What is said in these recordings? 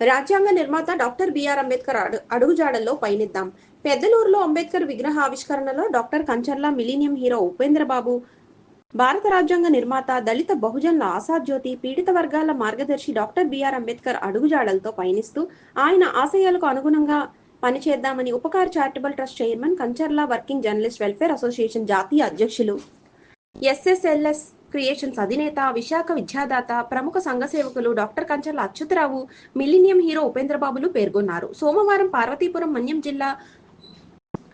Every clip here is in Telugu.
రాజ్యాంగ నిర్మాత డాక్టర్ బిఆర్ అంబేద్కర్ అడుగుజాడల్లో పయనిద్దాం. పెద్దలూరులో అంబేద్కర్ విగ్రహ ఆవిష్కరణలో doctor Kancharla millennium hero Upendra Babu భారత రాజ్యాంగ నిర్మాత దళిత బహుజనుల ఆశాజ్యోతి పీడిత వర్గాల మార్గదర్శి డాక్టర్ బిఆర్ అంబేద్కర్ అడుగుజాడలతో పయనిస్తూ ఆయన ఆశయాలకు అనుగుణంగా పనిచేద్దామని Upakar charitable trust chairman Kancharla working journalist welfare association జాతీయ అధ్యక్షులు. ఎస్ఎస్ఎల్ఎస్ క్రియేషన్స్ అధినేత విశాఖ విద్యాదాత ప్రముఖ సంఘ సేవకులు doctor Kancharla Achyutarao millennium hero ఉపేంద్రబాబులు పేర్కొన్నారు. సోమవారం పార్వతీపురం మన్యం జిల్లా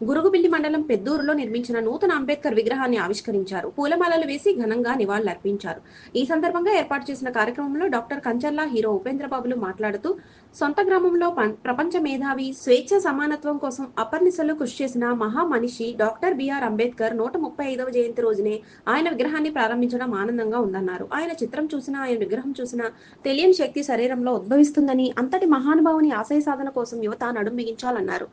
గురుగుబిల్లి మండలం పెద్దూరులో నిర్మించిన నూతన అంబేద్కర్ విగ్రహాన్ని ఆవిష్కరించారు. పూలమాలలు వేసి ఘనంగా నివాళులర్పించారు. ఈ సందర్భంగా ఏర్పాటు చేసిన కార్యక్రమంలో డాక్టర్ కంచర్ల హీరో ఉపేంద్రబాబులు మాట్లాడుతూ సొంత గ్రామంలో పం- ప్రపంచ మేధావి స్వేచ్ఛ సమానత్వం కోసం అపర్నిశలు కృషి చేసిన మహా మనిషి డాక్టర్ బిఆర్ అంబేద్కర్ నూట ముప్పై ఐదవ జయంతి రోజునే ఆయన విగ్రహాన్ని ప్రారంభించడం ఆనందంగా ఉందన్నారు. ఆయన చిత్రం చూసినా ఆయన విగ్రహం చూసినా తెలియని శక్తి శరీరంలో ఉద్భవిస్తుందని అంతటి మహానుభావుని ఆశయ సాధన కోసం యువత నడుం బిగించాలన్నారు.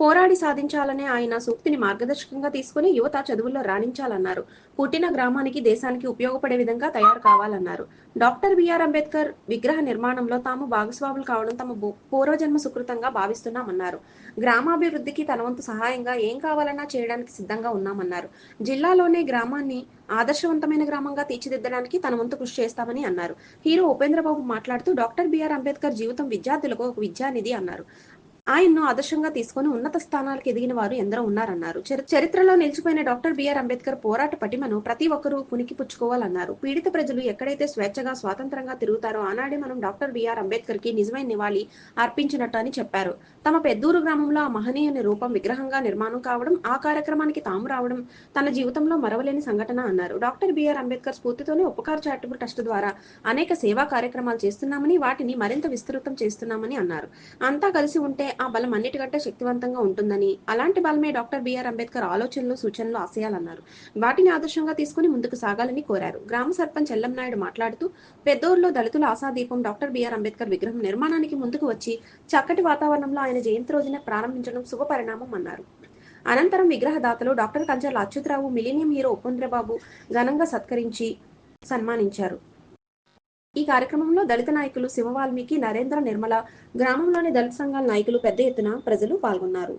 పోరాడి సాధించాలనే ఆయన సూక్తిని మార్గదర్శకంగా తీసుకుని యువత చదువుల్లో రాణించాలన్నారు. పుట్టిన గ్రామానికి దేశానికి ఉపయోగపడే విధంగా తయారు కావాలన్నారు. డాక్టర్ బిఆర్ అంబేద్కర్ విగ్రహ నిర్మాణంలో తాము భాగస్వాములు కావడం తమ పూర్వజన్మ సుకృతంగా భావిస్తున్నామన్నారు. గ్రామాభివృద్ధికి తన వంతు సహాయంగా ఏం కావాలన్నా చేయడానికి సిద్ధంగా ఉన్నామన్నారు. జిల్లాలోనే గ్రామాన్ని ఆదర్శవంతమైన గ్రామంగా తీర్చిదిద్దడానికి తన వంతు కృషి చేస్తామని అన్నారు. హీరో ఉపేంద్రబాబు మాట్లాడుతూ డాక్టర్ బిఆర్ అంబేద్కర్ జీవితం విద్యార్థులకు ఒక విద్యానిధి అన్నారు. ఆయన్ను ఆదర్శంగా తీసుకుని ఉన్నత స్థానాలకు ఎదిగిన వారు ఎందరో ఉన్నారన్నారు. చరి- చరిత్రలో నిలిచిపోయిన డాక్టర్ బిఆర్ అంబేద్కర్ పోరాట పటిమను ప్రతి ఒక్కరూ పునికి పుచ్చుకోవాలన్నారు. పీడిత ప్రజలు ఎక్కడైతే స్వేచ్ఛగా స్వాతంత్రంగా తిరుగుతారో ఆనాడే మనం డాక్టర్ బిఆర్ అంబేద్కర్కి నిజమైన నివాళి అర్పించినట్టు అని చెప్పారు. తమ పెద్దూరు గ్రామంలో ఆ మహనీయుని రూపం విగ్రహంగా నిర్మాణం కావడం ఆ కార్యక్రమానికి తాము రావడం తన జీవితంలో మరవలేని సంఘటన అన్నారు. డాక్టర్ బిఆర్ అంబేద్కర్ స్ఫూర్తితోనే ఉపకార్ చారిటబుల్ ట్రస్ట్ ద్వారా అనేక సేవా కార్యక్రమాలు చేస్తున్నామని వాటిని మరింత విస్తృతం చేస్తున్నామని అన్నారు. అంతా కలిసి ఉంటే ఆ బలం అన్నిటికంటే శక్తివంతంగా ఉంటుందని. అలాంటి బలమే డాక్టర్ బిఆర్ అంబేద్కర్ ఆలోచనలు సూచనలు ఆశయాలన్నారు. వాటిని ఆదర్శంగా తీసుకుని ముందుకు సాగాలని కోరారు. గ్రామ సర్పంచ్ ఎల్లంనాయుడు మాట్లాడుతూ పెద్దూరులో దళితుల ఆశాదీపం డాక్టర్ బిఆర్ అంబేద్కర్ విగ్రహం నిర్మాణానికి ముందుకు వచ్చి చక్కటి వాతావరణంలో ఆయన జయంతి రోజున ప్రారంభించడం శుభపరిణామం అన్నారు. అనంతరం విగ్రహదాతలు doctor Kancharla Achyutarao millennium hero Upendrababu ఘనంగా సత్కరించి సన్మానించారు. ఈ కార్యక్రమంలో దళిత నాయకులు శివ వాల్మీకి నరేంద్ర నిర్మల గ్రామంలోని దళిత సంఘాల నాయకులు పెద్ద ఎత్తున ప్రజలు పాల్గొన్నారు.